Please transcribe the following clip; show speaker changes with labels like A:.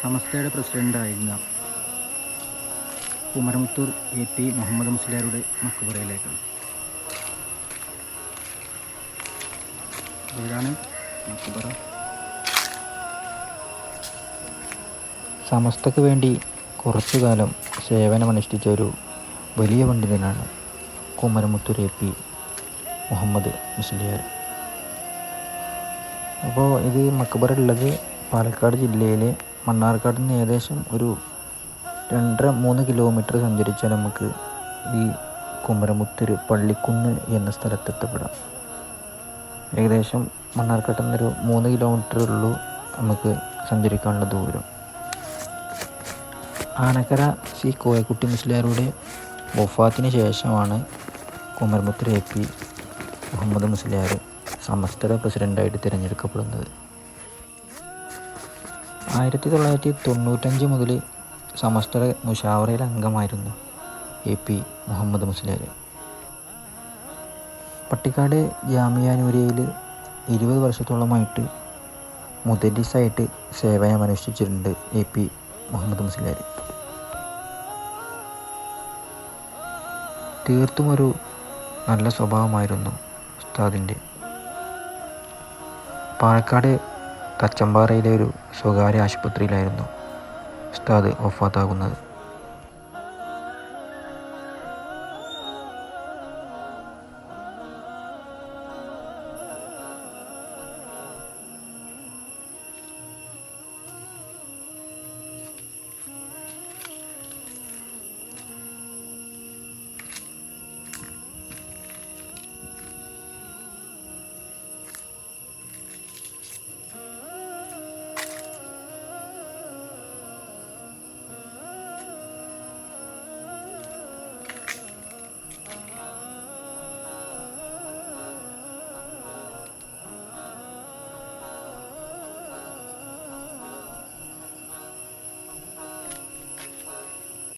A: സമസ്തയുടെ പ്രസിഡന്റായിരുന്ന Kumaramuthur A P Muhammad മുസ്ലിയാരുടെ മക്കുപുറയിലേക്കാണ് ഇതാണ് മക്കുപുറ സമസ്തക്ക് വേണ്ടി കുറച്ചു കാലം സേവനമനുഷ്ഠിച്ച ഒരു വലിയ പണ്ഡിതനാണ് കുമരമുത്തൂർ എ പി മുഹമ്മദ് മുസ്ലിയാർ. അപ്പോൾ ഇത് മക്കബറ ഉള്ളത് പാലക്കാട് ജില്ലയിൽ മണ്ണാർക്കാട് നിന്ന് ഏകദേശം ഒരു രണ്ടര മൂന്ന് കിലോമീറ്റർ സഞ്ചരിച്ചാൽ നമുക്ക് ഈ കുമരമുത്തൂർ പള്ളിക്കുന്ന് എന്ന സ്ഥലത്തെത്തപ്പെടാം ഏകദേശം മണ്ണാർക്കാട്ടിൽ നിന്നൊരു മൂന്ന് കിലോമീറ്റർ ഉള്ളൂ നമുക്ക് സഞ്ചരിക്കാനുള്ള ദൂരം. ആനക്കര സി കോയക്കുട്ടി മുസ്ലിയാരുടെ വഫാത്തിന് ശേഷമാണ് കുമരമുത്തൂർ എ പി മുഹമ്മദ് മുസ്ലിയാർ സമസ്തയുടെ പ്രസിഡന്റായിട്ട് തിരഞ്ഞെടുക്കപ്പെടുന്നത്. ആയിരത്തി തൊള്ളായിരത്തി തൊണ്ണൂറ്റഞ്ച് മുതൽ സമസ്തയുടെ മുഷാവറയിൽ അംഗമായിരുന്നു എ പി മുഹമ്മദ് മുസ്ലിയാർ പട്ടിക്കാട് ജാമിയാനൂരിയയിൽ ഇരുപത് വർഷത്തോളമായിട്ട് മുദരിസായിട്ട് സേവനമനുഷ്ഠിച്ചിട്ടുണ്ട് എ പി മുഹമ്മദ് മുസ്ലിയാർ തീർത്തും ഒരു നല്ല സ്വഭാവമായിരുന്നു ഉസ്താദിന്റെ പാലക്കാട് തച്ചമ്പാറയിലെ ഒരു സ്വകാര്യ ആശുപത്രിയിലായിരുന്നു ഉസ്താദ് വഫാത്താകുന്നത്.